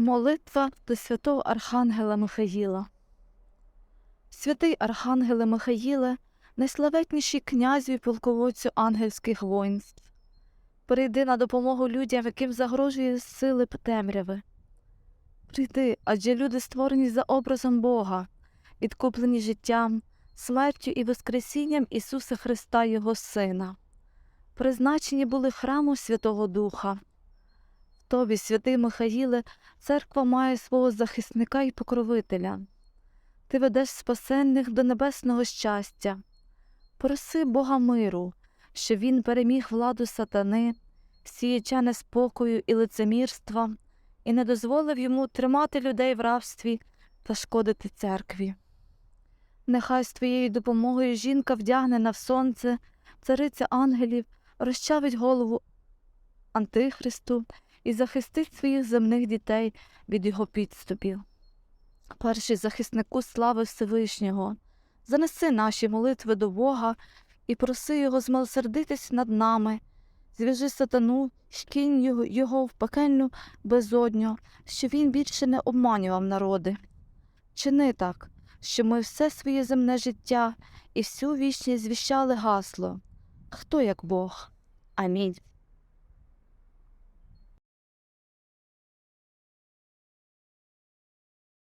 Молитва до святого Архангела Михаїла. Святий Архангеле Михаїле, найславетніший князю і полководцю ангельських воїнств. Прийди на допомогу людям, яким загрожує сили темряви. Прийди, адже люди створені за образом Бога, відкуплені життям, смертю і воскресінням Ісуса Христа, Його Сина. Призначені були храму Святого Духа. Тобі, святий Михаїле, церква має свого захисника і покровителя. Ти ведеш спасенних до небесного щастя. Проси Бога миру, щоб він переміг владу сатани, сіяча неспокою і лицемірства, і не дозволив йому тримати людей в рабстві та шкодити церкві. Нехай з твоєю допомогою жінка вдягнена в сонце, цариця ангелів, розчавить голову Антихристу і захистить своїх земних дітей від його підступів. Перший захиснику слави Всевишнього, занеси наші молитви до Бога і проси Його змилосердитись над нами, зв'яжи сатану, шкінь його, його в пекельну безодню, щоб він більше не обманював народи. Чини так, що ми все своє земне життя і всю вічність звіщали гасло Хто як Бог? Амінь.